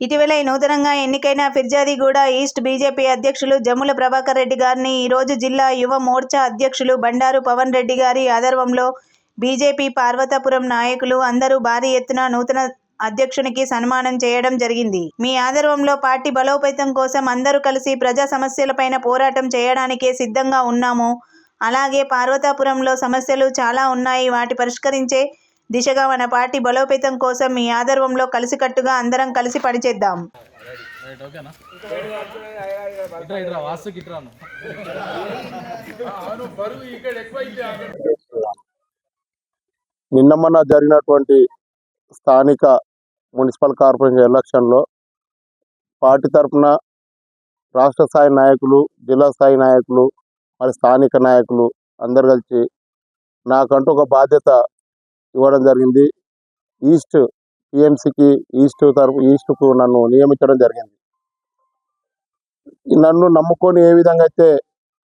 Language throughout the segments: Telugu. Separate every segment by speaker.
Speaker 1: ఇటీవల ఈ నూతనంగా ఎన్నికైన ఫిర్జాదిగూడ ఈస్ట్ బీజేపీ అధ్యక్షులు జమ్ముల ప్రభాకర్ రెడ్డి గారిని ఈరోజు జిల్లా యువ మోర్చా అధ్యక్షులు బండారు పవన్ రెడ్డి గారి ఆధర్వంలో బీజేపీ పార్వతపురం నాయకులు అందరూ భారీ ఎత్తున నూతన అధ్యక్షునికి సన్మానం చేయడం జరిగింది. మీ ఆధర్వంలో పార్టీ బలోపేతం కోసం అందరూ కలిసి ప్రజా సమస్యలపైన పోరాటం చేయడానికే సిద్ధంగా ఉన్నాము. అలాగే పార్వతాపురంలో సమస్యలు చాలా ఉన్నాయి. వాటి పరిష్కరించే దిశగా మన పార్టీ బలోపేతం కోసం మీ ఆధ్వర్యంలో కలిసికట్టుగా అందరం కలిసి పనిచేద్దాం.
Speaker 2: నిన్న మొన్న జరిగినటువంటి స్థానిక మున్సిపల్ కార్పొరేషన్ ఎలక్షన్లో పార్టీ తరఫున రాష్ట్ర స్థాయి నాయకులు జిల్లా స్థాయి నాయకులు మరి స్థానిక నాయకులు అందరు కలిసి నాకంటూ ఒక బాధ్యత ఇవ్వడం జరిగింది. ఈస్ట్ టీఎంసీకి ఈస్ట్ తరపు ఈస్ట్కు నన్ను నియమించడం జరిగింది. నన్ను నమ్ముకొని ఏ విధంగా అయితే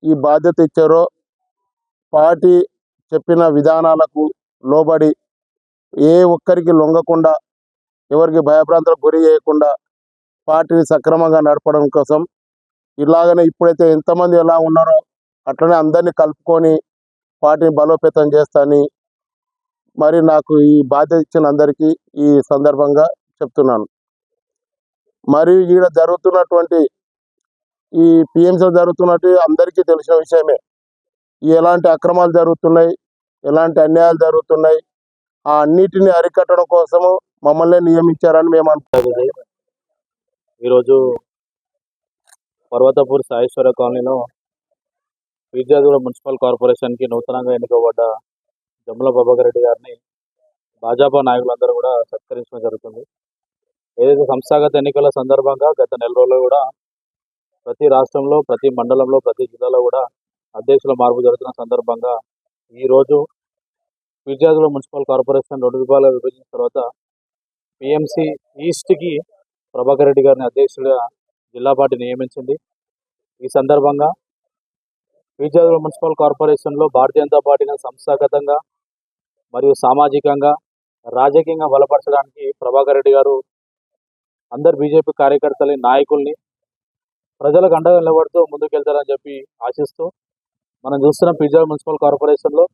Speaker 2: ఈ బాధ్యత ఇచ్చారో పార్టీ చెప్పిన విధానాలకు లోబడి ఏ ఒక్కరికి లొంగకుండా ఎవరికి భయభ్రాంతులకు గురి చేయకుండా పార్టీని సక్రమంగా నడపడం కోసం ఇలాగనే ఇప్పుడైతే ఎంతమంది ఎలా ఉన్నారో అట్లనే అందరినీ కలుపుకొని పార్టీని బలోపేతం చేస్తాని మరి నాకు ఈ బాధ్యత ఇచ్చిన అందరికీ ఈ సందర్భంగా చెప్తున్నాను. మరియు ఈడ జరుగుతున్నటువంటి ఈ పిఎంసీ జరుగుతున్నట్టు అందరికీ తెలిసిన విషయమే. ఎలాంటి అక్రమాలు జరుగుతున్నాయి ఎలాంటి అన్యాయాలు జరుగుతున్నాయి ఆ అన్నిటిని అరికట్టడం కోసము మమ్మల్ని నియమించారని మేము అనుకుంటున్నాం
Speaker 3: ఈరోజు పర్వతపూర్ సాయేశ్వర కాలనీలో విద్యార్థుల మున్సిపల్ కార్పొరేషన్కి నూతనంగా ఎన్నుకోబడ్డ జమ్ముల ప్రభాకర్ రెడ్డి గారిని భాజపా నాయకులందరూ కూడా సత్కరించడం జరుగుతుంది. ఏదైతే సంస్థాగత ఎన్నికల సందర్భంగా గత నెల రోజుల్లో కూడా ప్రతి రాష్ట్రంలో ప్రతి మండలంలో ప్రతి జిల్లాలో కూడా అధ్యక్షుల మార్పు జరుగుతున్న సందర్భంగా ఈరోజు విద్యార్థుల మున్సిపల్ కార్పొరేషన్ రెండు రూపాయలు విభజించిన తర్వాత పిఎంసి ఈస్ట్కి ప్రభాకర్ రెడ్డి గారిని అధ్యక్షుడిగా జిల్లా పార్టీ నియమించింది. ఈ సందర్భంగా విద్యార్థుల మున్సిపల్ కార్పొరేషన్లో భారతీయ జనతా పార్టీని సంస్థాగతంగా మరియు సామాజికంగా రాజకీయంగా బలపరచడానికి ప్రభాకర్ రెడ్డి గారు అందరు బీజేపీ కార్యకర్తలని నాయకుల్ని ప్రజలకు అండగా నిలబడుతూ ముందుకెళ్తారని చెప్పి ఆశిస్తూ మనం చూస్తున్న పిజ్జా మున్సిపల్ కార్పొరేషన్లో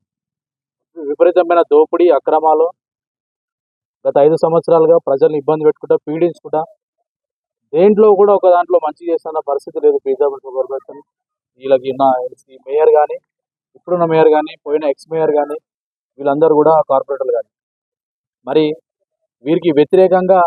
Speaker 3: విపరీతమైన దోపిడీ అక్రమాలు గత ఐదు సంవత్సరాలుగా ప్రజల్ని ఇబ్బంది పెట్టుకుంటా పీడించుకుంటా దేంట్లో కూడా ఒక దాంట్లో మంచి చేస్తున్న పరిస్థితి లేదు పిజ్జా మున్సిపల్ కార్పొరేషన్. వీళ్ళకి ఉన్న మేయర్ కానీ ఇప్పుడున్న మేయర్ కానీ పోయిన ఎక్స్ మేయర్ కానీ వీళ్ళందరూ కూడా కార్పొరేటర్లు కానీ. మరి వీరికి వ్యతిరేకంగా